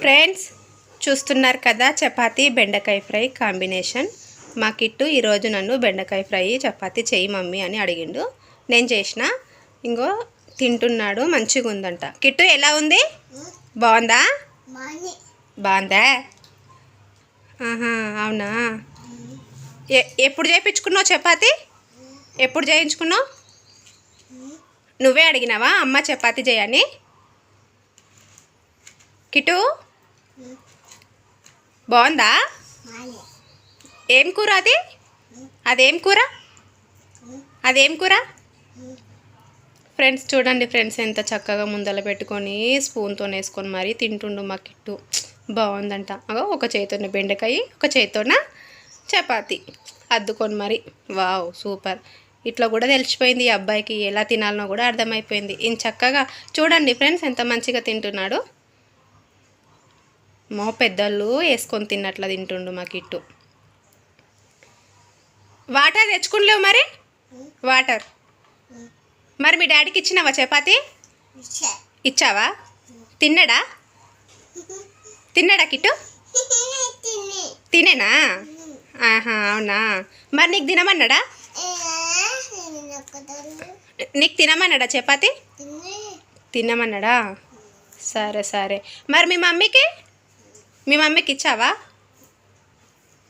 Friends చూస్తున్నారు కదా చపాతి బెండకాయ ఫ్రై కాంబినేషన్. మా కిట్టు ఈరోజు నన్ను బెండకాయ ఫ్రై చపాతి చెయ్యి మమ్మీ అని అడిగిండు. నేను చేసిన. ఇంకో తింటున్నాడు మంచిగా ఉందంట. కిట్టు ఎలా ఉంది? బాగుందా? బాగుందా? ఆహా అవునా? ఎప్పుడు చేయించుకున్నావు చపాతి? ఎప్పుడు చేయించుకున్నావు? నువ్వే అడిగినావా? అమ్మ చపాతి చేయని? కిటు బాగుందా? ఏం కూర అది? అదేం కూర? అదేం కూర? ఫ్రెండ్స్ చూడండి ఫ్రెండ్స్ ఎంత చక్కగా ముందల పెట్టుకొని స్పూన్తో వేసుకొని మరీ తింటుండు మా కిట్టు. బాగుందంట. అగో ఒక చేతితోనే బెండకాయ ఒక చేతితోన చపాతి. అద్దుకొని మరి. Wow super. ఇట్లా కూడా తెలిసిపోయింది ఈ అబ్బాయికి. ఎలా తినాలనో కూడా అర్థమైపోయింది. ఇంత చక్కగా చూడండి ఫ్రెండ్స్ ఎంత మంచిగా తింటున్నాడు. మా పెద్దళ్ళు వేసుకొని తిన్నట్లా తింటుండు మా కిట్టు. వాటర్ తెచ్చుకునిలేవు మరి? వాటర్. మరి మీ డాడీకి ఇచ్చినావా చపాతి? ఇచ్చే. ఇచ్చావా? తిన్నాడా? తిన్నాడా కిట్టు? తిని. తినేనా? ఆహా అవునా. మరి నీకు తినమన్నాడా? నీకు తినమన్నాడా చపాతి? తిని తినమన్నాడా? సరే సరే. మరి మీ మమ్మీకి? మీ మమ్మీకి ఇచ్చావా?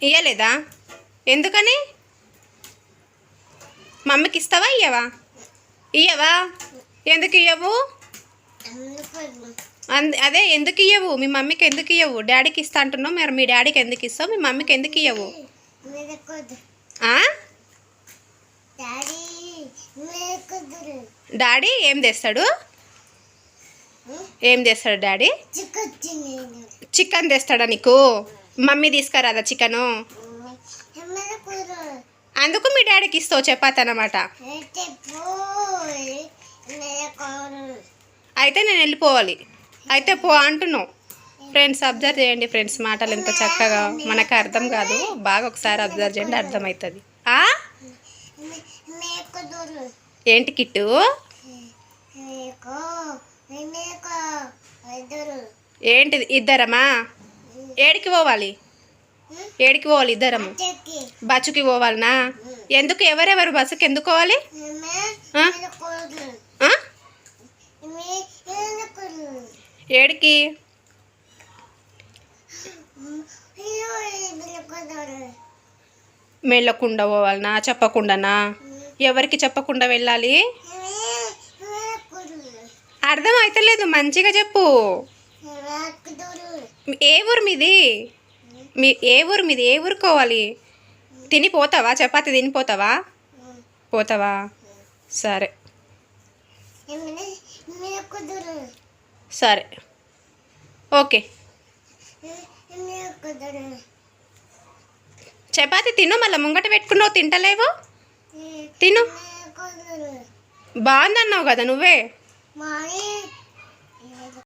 ఇయ్యలేదా? ఎందుకని? మమ్మీకి ఇస్తావా ఇయ్యవా? ఇయ్యవా? ఎందుకు ఇయ్యవు? అంద అదే ఎందుకు ఇయ్యవు? మీ మమ్మీకి ఎందుకు ఇయ్యవు? డాడీకి ఇస్తా అంటున్నావు మరి మీ డాడీకి ఎందుకు ఇస్తావు? మీ మమ్మీకి ఎందుకు ఇయ్యవు? డాడీ ఏం తెస్తాడు ఏం తెస్తాడు డాడీ? చికెన్ తెస్తాడా నీకు? మమ్మీ తీసుకురాదా చికెను? అందుకు మీ డాడీకి ఇస్తావు చపాతి అన్నమాట. అయితే నేను వెళ్ళిపోవాలి. అయితే పో అంటున్నావు. ఫ్రెండ్స్ అబ్జర్వ్ చేయండి ఫ్రెండ్స్ మాటలు ఎంత చక్కగా మనకు అర్థం కాదు. బాగా ఒకసారి అబ్జర్వ్ చేయండి అర్థమవుతుంది. ఏంటి కిట్టు? ఏంటిది? ఇద్దరమా? ఏడికి పోవాలి? ఏడికి పోవాలి ఇద్దరము? బస్సుకి. పోవాలనా? ఎందుకు ఎవరెవరు బస్సుకి ఎందుకు పోవాలి? ఏడికి? మెళ్ళకుండా పోవాలనా? చెప్పకుండానా? ఎవరికి చెప్పకుండా వెళ్ళాలి? అర్థం అవుతలేదు మంచిగా చెప్పు. ఏ ఊరు మీది? మీ ఏ ఊరు మీది? ఏ ఊరుకోవాలి తినిపోతావా తిని పోతావా? చపాతి తినిపోతావా పోతావా? సరే. సరే. ఓకే. చపాతి తిను మళ్ళీ ముంగట పెట్టుకున్నావు తింటలేవు? తిను. బాగుందన్నావు కదా నువ్వే. మరి